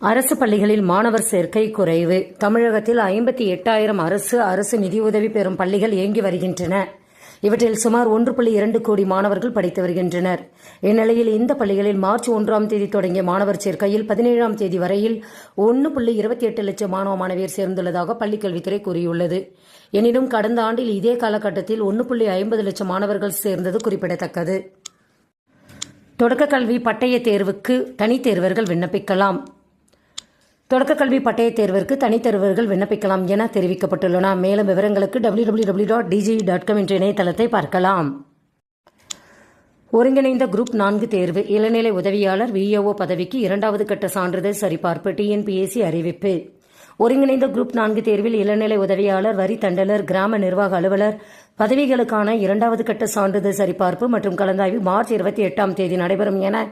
அரசு பள்ளிகளில் மாணவர் சேர்க்கை குறைவு. தமிழகத்தில் ஐம்பத்தி எட்டாயிரம் அரசு அரசு நிதியுதவி பெறும் பள்ளிகள் இயங்கி வருகின்றன. இவற்றில் சுமார் ஒன்று புள்ளி இரண்டு கோடி மாணவர்கள் படித்து வருகின்றனர். இந்நிலையில் இந்த பள்ளிகளில் மார்ச் ஒன்றாம் தேதி தொடங்கிய மாணவர் சேர்க்கையில் பதினேழாம் தேதி வரையில் ஒன்று புள்ளி இருபத்தி எட்டு லட்சம் மாணவ மாணவியர் சேர்ந்துள்ளதாக பள்ளிக்கல்வித்துறை கூறியுள்ளது. எனினும் கடந்த ஆண்டில் இதே காலகட்டத்தில் ஒன்று புள்ளி ஐம்பது லட்சம் மாணவர்கள் சேர்ந்தது குறிப்பிடத்தக்கது. தொடக்க கல்வி பட்டய தேர்வுக்கு தனித்தேர்வர்கள் விண்ணப்பிக்கலாம். தொடக்க கல்வி பட்டய தேர்விற்கு தனித்தேர்வர்கள் விண்ணப்பிக்கலாம் என தெரிவிக்கப்பட்டுள்ளன. மேலும் விவரங்களுக்கு W W W dot DG dot com என்ற இணையதளத்தை பார்க்கலாம். ஒருங்கிணைந்த குரூப் நான்கு தேர்வு. இளநிலை உதவியாளர் விஏஓ பதவிக்கு இரண்டாவது கட்ட சான்றிதழ் சரிபார்ப்பு. டிஎன்பிஎஸ்சி அறிவிப்பு. ஒருங்கிணைந்த குரூப் நான்கு தேர்வில் இளநிலை உதவியாளர் வரி தண்டலர் கிராம நிர்வாக அலுவலர் பதவிகளுக்கான இரண்டாவது கட்ட சான்றிதழ் சரிபார்ப்பு மற்றும் கலந்தாய்வு மார்ச் இருபத்தி எட்டாம் தேதி நடைபெறும் என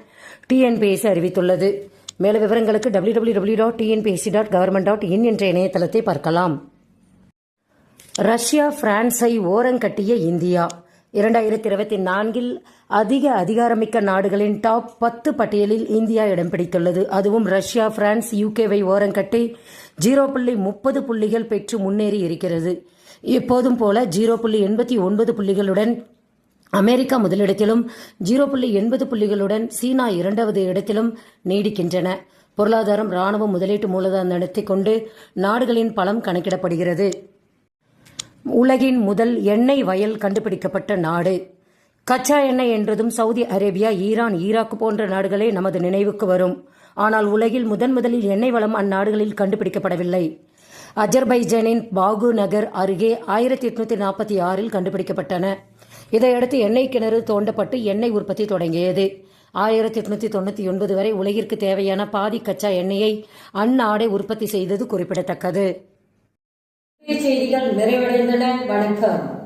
டிஎன்பிஎஸ்சி அறிவித்துள்ளது. மேலும் விவரங்களுக்கு W W W dot TNPSC dot government dot in என்ற இணையதளத்தை பார்க்கலாம். ரஷ்யா பிரான்ஸை ஓரங்கட்டிய இந்தியா. இரண்டாயிரத்தி இருபத்தி நான்கில் அதிக அதிகாரமிக்க நாடுகளின் டாப் பத்து பட்டியலில் இந்தியா இடம் பிடித்துள்ளது. அதுவும் ரஷ்யா பிரான்ஸ் யூகேவை ஓரங்கட்டி ஜீரோ புள்ளி முப்பது புள்ளிகள் பெற்று முன்னேறி இருக்கிறது. எப்போதும் போல ஜீரோ புள்ளி எண்பத்தி ஒன்பது புள்ளிகளுடன் அமெரிக்கா முதலிடத்திலும் ஜீரோ புள்ளி எண்பது புள்ளிகளுடன் சீனா இரண்டாவது இடத்திலும் நீடிக்கின்றன. பொருளாதாரம் ராணுவ முதலீட்டு மூலதனத்தை கொண்டு நாடுகளின் பலம் கணக்கிடப்படுகிறது. உலகின் முதல் எண்ணெய் வயல் கண்டுபிடிக்கப்பட்ட நாடு. கச்சா எண்ணெய் என்றதும் சவுதி அரேபியா ஈரான் ஈராக் போன்ற நாடுகளே நமது நினைவுக்கு வரும். ஆனால் உலகில் முதன் முதலில் எண்ணெய் வளம் அந்நாடுகளில் கண்டுபிடிக்கப்படவில்லை. அஜர்பைஜானின் பாகு நகர் அருகே ஆயிரத்தி எட்நூத்தி நாற்பத்தி ஆறில் கண்டுபிடிக்கப்பட்டன. இதையடுத்து எண்ணெய் கிணறு தோண்டப்பட்டு எண்ணெய் உற்பத்தி தொடங்கியது. ஆயிரத்தி எட்நூத்தி தொண்ணூத்தி ஒன்பது வரை உலகிற்கு தேவையான பாதி கச்சா எண்ணெயை அந்நாடே உற்பத்தி செய்தது குறிப்பிடத்தக்கது. செய்திகள் நிறைவடைந்தன. வணக்கம்.